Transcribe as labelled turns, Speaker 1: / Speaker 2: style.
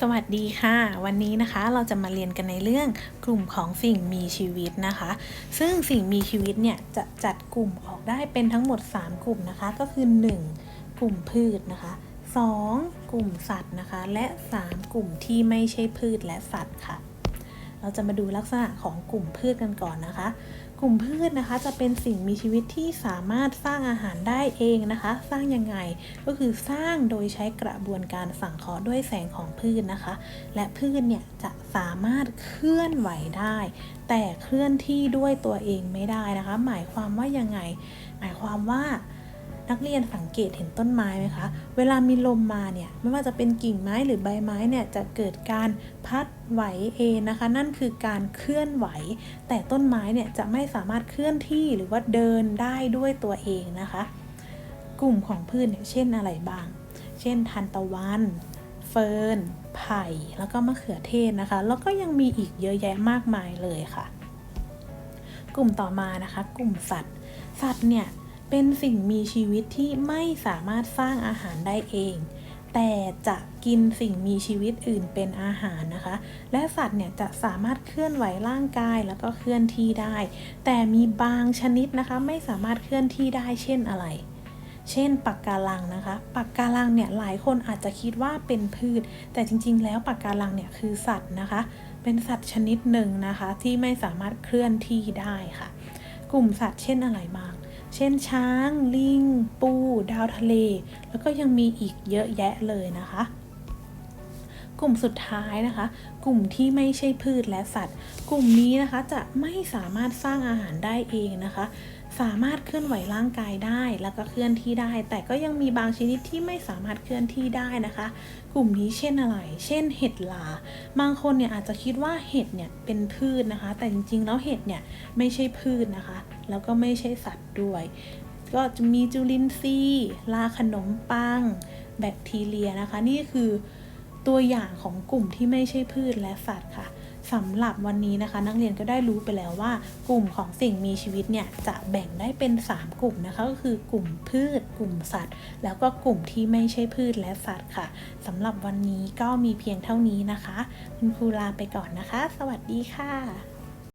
Speaker 1: สวัสดีค่ะ วันนี้นะคะเราจะมาเรียนกันในเรื่องกลุ่มของสิ่งมีชีวิตนะคะ ซึ่งสิ่งมีชีวิตเนี่ยจะจัดกลุ่มออกได้เป็นทั้งหมด 3 กลุ่มนะคะ ก็คือ 1. กลุ่มพืชนะคะ 2. กลุ่มสัตว์นะคะ และ 3. กลุ่มที่ไม่ใช่พืชและสัตว์ค่ะ เราจะมาดูลักษณะของกลุ่มพืชกันก่อนนะคะ กลุ่มพืชนะคะจะเป็นสิ่งมีชีวิตที่สามารถสร้างอาหารได้เองนะคะ สร้างยังไงก็คือสร้างโดยใช้กระบวนการสังเคราะห์ด้วยแสงของพืชนะคะ และพืชเนี่ยจะสามารถเคลื่อนไหวได้ แต่เคลื่อนที่ด้วยตัวเองไม่ได้นะคะ หมายความว่ายังไง หมายความว่า นักเรียนสังเกตเห็นต้นไม้ไหมคะ เวลามีลมมาเนี่ย ไม่ว่าจะเป็นกิ่งไม้หรือใบไม้เนี่ยจะเกิดการพัดไหวเองนะคะ นั่นคือการเคลื่อนไหว แต่ต้นไม้เนี่ยจะไม่สามารถเคลื่อนที่หรือว่าเดินได้ด้วยตัวเองนะคะ กลุ่มของพืชเนี่ยเช่นอะไรบ้าง เช่นทานตะวันเฟิร์นไผ่แล้วก็มะเขือเทศนะคะ แล้วก็ยังมีอีกเยอะแยะมากมายเลยค่ะ กลุ่มต่อมานะคะ กลุ่มสัตว์ สัตว์เนี่ย เป็นสิ่งมีชีวิตที่ไม่สามารถสร้างอาหารได้เอง แต่จะกินสิ่งมีชีวิตอื่นเป็นอาหารนะคะ และสัตว์เนี่ยจะสามารถเคลื่อนไหวร่างกายแล้วก็เคลื่อนที่ได้ แต่มีบางชนิดนะคะไม่สามารถเคลื่อนที่ได้เช่นอะไร เช่นปักการังนะคะปักการังเนี่ยหลายคนอาจจะคิดว่าเป็นพืช แต่จริง ๆ แล้วปักการังเนี่ยคือสัตว์นะคะ เป็นสัตว์ชนิดหนึ่งนะคะที่ไม่สามารถเคลื่อนที่ได้ค่ะ กลุ่มสัตว์เช่นอะไรบ้าง เช่นช้าง ลิง ปู ดาวทะเล แล้วก็ยังมีอีกเยอะแยะเลยนะคะ กลุ่มสุดท้ายนะคะ กลุ่มที่ไม่ใช่พืชและสัตว์ กลุ่มนี้นะคะจะไม่สามารถสร้างอาหารได้เองนะคะ สามารถเคลื่อนไหวร่างกายได้แล้วก็เคลื่อนที่ได้ แต่ก็ยังมีบางชนิดที่ไม่สามารถเคลื่อนที่ได้นะคะ กลุ่มนี้เช่นอะไร เช่น เห็ดหลา บางคนเนี่ยอาจจะคิดว่าเห็ดเนี่ยเป็นพืชนะคะ แต่จริงๆแล้วเห็ดเนี่ยไม่ใช่พืชนะคะ แล้วก็ไม่ใช่สัตว์ด้วย ก็จะมีจุลินทรีย์ลาขนมปัง แบคทีเรียนะคะ นี่คือ ตัวอย่างของกลุ่มที่ไม่ใช่พืชและสัตว์ค่ะสำหรับวันนี้นะคะ นักเรียนก็ได้รู้ไปแล้วว่า กลุ่มของสิ่งมีชีวิตเนี่ยจะแบ่งได้เป็น 3 กลุ่มนะคะก็คือกลุ่มพืช กลุ่มสัตว์ แล้วก็กลุ่มที่ไม่ใช่พืชและสัตว์ค่ะสำหรับวันนี้ก็มีเพียงเท่านี้นะคะ คุณครูลาไปก่อนนะคะ สวัสดีค่ะ